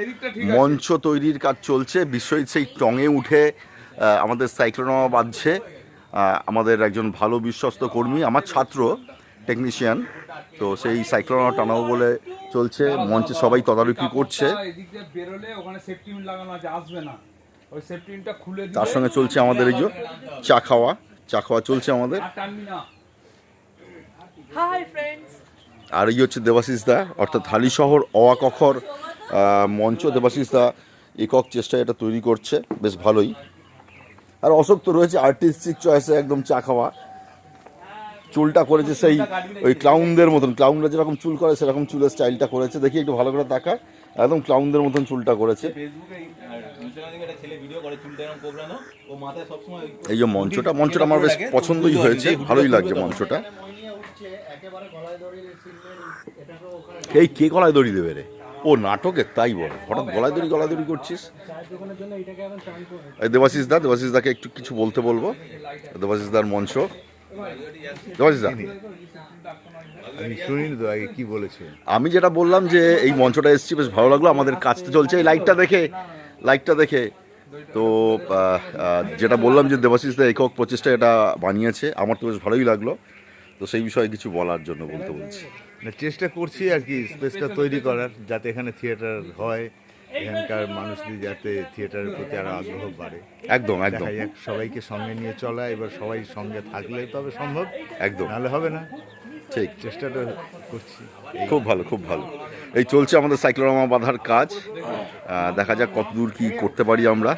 এদিকটা ঠিক আছে। মঞ্চ তৈরির কাজ চলছে। বিশ্বজিৎ সেই টঙে উঠে আমাদের সাইক্লোনামা বাঁধছে। আমাদের একজন ভালো বিশ্বস্ত কর্মী আমার ছাত্র টেকনিশিয়ান তো সেই সাইক্লোনামা টানাবো বলে চলছে। মঞ্চে সবাই তদারকি করছে। কাপড়টা এদিক দিয়ে বেরোলে ওখানে সেফটি পিন লাগানো আছে আসবে না। ওই সেফটি পিনটা খুলে দিলে তার সঙ্গে চলছে আমাদের এই যে চা খাওয়া। চা খাওয়া চলছে আমাদের। আর এই হচ্ছে দেবাশিস দা অর্থাৎ হালি শহর অওয়াকখর মঞ্চ দেবাশিস দা একক চেষ্টায় এটা তৈরি করছে, বেশ ভালোই। আর অশোক তো রয়েছে আর্টিস্টিক চয়েসে একদম চা খাওয়া। চুলটা করেছে সেই ওই ক্লাউনদের মতন ক্লাউনরা যেরকম চুল করে সেরকম চুলের স্টাইলটা করেছে। দেখি একটু ভালো করে তাকা একদম ক্লাউনদের মতন চুলটা করেছে। এই যে মঞ্চটা মঞ্চটা আমার বেশ পছন্দই হয়েছে, ভালোই লাগছে মঞ্চটা। এই কে গলায় দড়ি দেবে রে? ও নাটকে তাই বল। হঠাৎ গলায় দড়ি গলায় দড়ি করছিস? এই দেবাশিস দা দেবাশিস দাকে একটু কিছু বলতে বলব। দেবাশিস দার মঞ্চ। দেবাশিস দা। আমি শুনিনি তো আগে কি বলেছে? আমি যেটা বললাম যে এই মঞ্চটা এসেছি বেশ ভালো লাগল। আমাদের কাজটা চলছে। এই লাইটটা দেখে লাইটটা দেখে। তো যেটা বললাম যে দেবাশিস দা একক প্রচেষ্টা এটা বানিয়েছে আমার তো বেশ ভালোই লাগল। তো সেই বিষয়ে কিছু বলার জন্য বলতে বলছি। চেষ্টা করছি আর কি স্পেসটা তৈরি করার যাতে এখানে থিয়েটার হয় এখানকার মানুষদের যাতে থিয়েটারের প্রতি আরও আগ্রহ বাড়ে। একদম একদম। সবাইকে সঙ্গে নিয়ে চলা এবার সবাই সঙ্গে থাকলে তবে সম্ভব। একদম। নাহলে হবে না। ঠিক। চেষ্টাটা করছি। খুব ভালো খুব ভালো। এই চলছে আমাদের সাইক্লোরামা বাঁধার কাজ। দেখা যাক কত দূর কি করতে পারি আমরা।